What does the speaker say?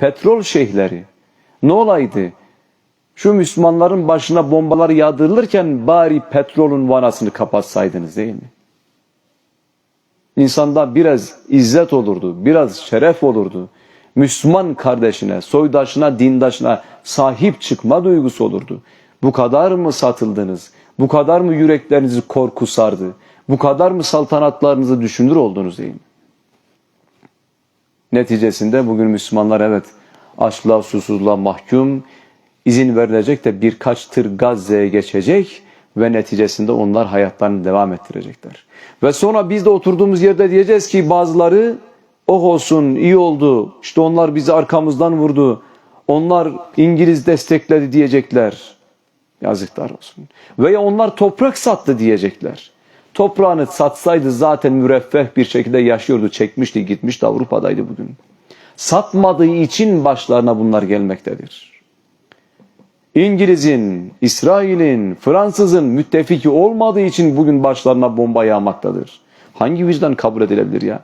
petrol şeyhleri. Ne olaydı? Şu Müslümanların başına bombalar yağdırılırken bari petrolün vanasını kapatsaydınız değil mi? İnsanda biraz izzet olurdu, biraz şeref olurdu. Müslüman kardeşine, soydaşına, dindaşına sahip çıkma duygusu olurdu. Bu kadar mı satıldınız? Bu kadar mı yüreklerinizi korku sardı? Bu kadar mı saltanatlarınızı düşünür oldunuz değil mi? Neticesinde bugün Müslümanlar evet açlığa susuzluğa mahkum, izin verilecek de birkaç tır Gazze'ye geçecek ve neticesinde onlar hayatlarını devam ettirecekler. Ve sonra biz de oturduğumuz yerde diyeceğiz ki bazıları oh olsun iyi oldu işte onlar bizi arkamızdan vurdu onlar İngiliz destekledi diyecekler. Yazıklar olsun. Veya onlar toprak sattı diyecekler. Toprağını satsaydı zaten müreffeh bir şekilde yaşıyordu, çekmişti, gitmişti Avrupa'daydı bugün. Satmadığı için başlarına bunlar gelmektedir. İngiliz'in, İsrail'in, Fransız'ın müttefiki olmadığı için bugün başlarına bomba yağmaktadır. Hangi vicdan kabul edilebilir ya?